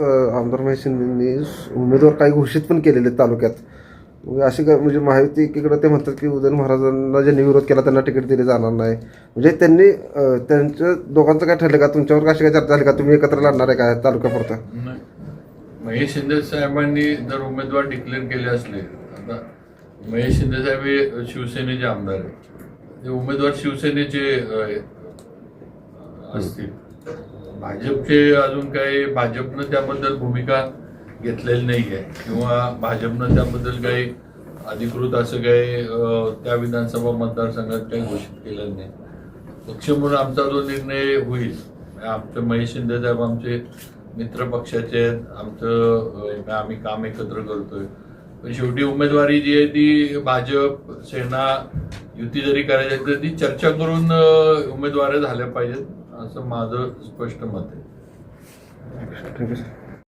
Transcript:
आमदार महेश शिंदेंनी उमेदवार काही घोषित पण केलेले आहेत तालुक्यात. असे अशी काय म्हणजे महायुती एकीकडे ते म्हणतात की उदयन महाराजांना ज्यांनी विरोध केला त्यांना तिकीट दिले जाणार नाही. म्हणजे त्यांनी त्यांच्या दोघांचं काय ठरलं का? तुमच्यावर कशी काय चर्चा झाली का? तुम्ही एकत्र लढणार आहे का तालुक्यापुरता? नाही. महेश शिंदे साहेबांनी जर उमेदवार डिक्लेअर केले असले आता महेश शिंदे साहेब हे शिवसेनेचे आमदार आहेत. ते उमेदवार शिवसेनेचे असतील. भाजपचे अजून काही भाजपनं त्याबद्दल भूमिका घेतलेली नाही आहे किंवा भाजपनं त्याबद्दल काही अधिकृत असं काही त्या विधानसभा मतदारसंघात काही घोषित केलेलं नाही. पक्ष म्हणून आमचा जो निर्णय होईल आमचे महेश शिंदे साहेब आमचे मित्र पक्षाचे आहेत आमचं आम्ही काम एकत्र करतोय. पण शेवटी उमेदवारी जी आहे ती भाजप सेना युती जरी करायची तर ती चर्चा करून उमेदवार झाल्या पाहिजेत. असं माझं स्पष्ट मत आहे. Thank you sir